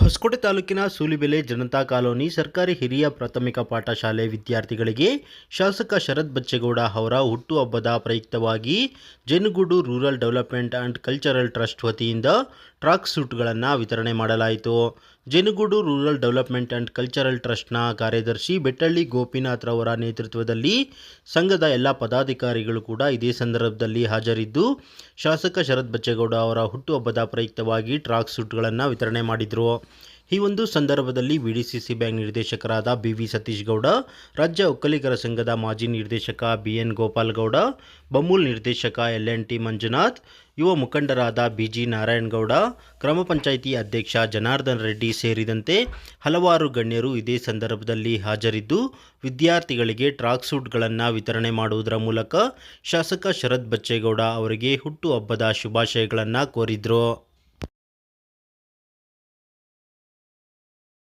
ಹೊಸಕೋಟೆ ತಾಲೂಕಿನ ಸೂಲಿಬೆಲೆ ಜನತಾ ಕಾಲೋನಿ ಸರ್ಕಾರಿ ಹಿರಿಯ ಪ್ರಾಥಮಿಕ ಪಾಠಶಾಲೆ ವಿದ್ಯಾರ್ಥಿಗಳಿಗೆ ಶಾಸಕ ಶರತ್ ಬಚ್ಚೇಗೌಡ ಅವರ ಹುಟ್ಟುಹಬ್ಬದ ಪ್ರಯುಕ್ತವಾಗಿ Jenugudu rural development and cultural trust ವತಿಯಿಂದ ಟ್ರಾಕ್ ಸೂಟ್ಗಳನ್ನು ವಿತರಣೆ ಮಾಡಲಾಯಿತು. ಜೇನುಗೂಡು ರೂರಲ್ ಡೆವಲಪ್ಮೆಂಟ್ ಆ್ಯಂಡ್ ಕಲ್ಚರಲ್ ಟ್ರಸ್ಟ್ನ ಕಾರ್ಯದರ್ಶಿ ಬೆಟ್ಟಳ್ಳಿ ಗೋಪಿನಾಥ್ ರವರ ನೇತೃತ್ವದಲ್ಲಿ ಸಂಘದ ಎಲ್ಲ ಪದಾಧಿಕಾರಿಗಳು ಕೂಡ ಇದೇ ಸಂದರ್ಭದಲ್ಲಿ ಹಾಜರಿದ್ದು, ಶಾಸಕ ಶರತ್ ಬಚ್ಚೇಗೌಡ ಅವರ ಹುಟ್ಟುಹಬ್ಬದ ಪ್ರಯುಕ್ತವಾಗಿ ಟ್ರಾಕ್ ಸೂಟ್ಗಳನ್ನು ವಿತರಣೆ ಮಾಡಿದರು. ಈ ಒಂದು ಸಂದರ್ಭದಲ್ಲಿ ವಿಡಿಸಿಸಿ ಬ್ಯಾಂಕ್ ನಿರ್ದೇಶಕರಾದ ಬಿ ವಿ ಸತೀಶ್ ಗೌಡ ರಾಜ್ಯ ಒಕ್ಕಲಿಗರ ಸಂಘದ ಮಾಜಿ ನಿರ್ದೇಶಕ ಬಿ ಎನ್ ಗೋಪಾಲ್ ಗೌಡ ಬಮೂಲ್ ನಿರ್ದೇಶಕ ಎಲ್ ಎನ್ ಟಿ ಮಂಜುನಾಥ್, ಯುವ ಮುಖಂಡರಾದ ಬಿ ಜಿ ನಾರಾಯಣಗೌಡ, ಗ್ರಾಮ ಪಂಚಾಯಿತಿ ಅಧ್ಯಕ್ಷ ಜನಾರ್ದನ್ ರೆಡ್ಡಿ ಸೇರಿದಂತೆ ಹಲವಾರು ಗಣ್ಯರು ಇದೇ ಸಂದರ್ಭದಲ್ಲಿ ಹಾಜರಿದ್ದು, ವಿದ್ಯಾರ್ಥಿಗಳಿಗೆ ಟ್ರಾಕ್ ಸೂಟ್ಗಳನ್ನು ವಿತರಣೆ ಮಾಡುವುದರ ಮೂಲಕ ಶಾಸಕ ಶರತ್ ಬಚ್ಚೇಗೌಡ ಅವರಿಗೆ ಹುಟ್ಟುಹಬ್ಬದ ಶುಭಾಶಯಗಳನ್ನು ಕೋರಿದರು.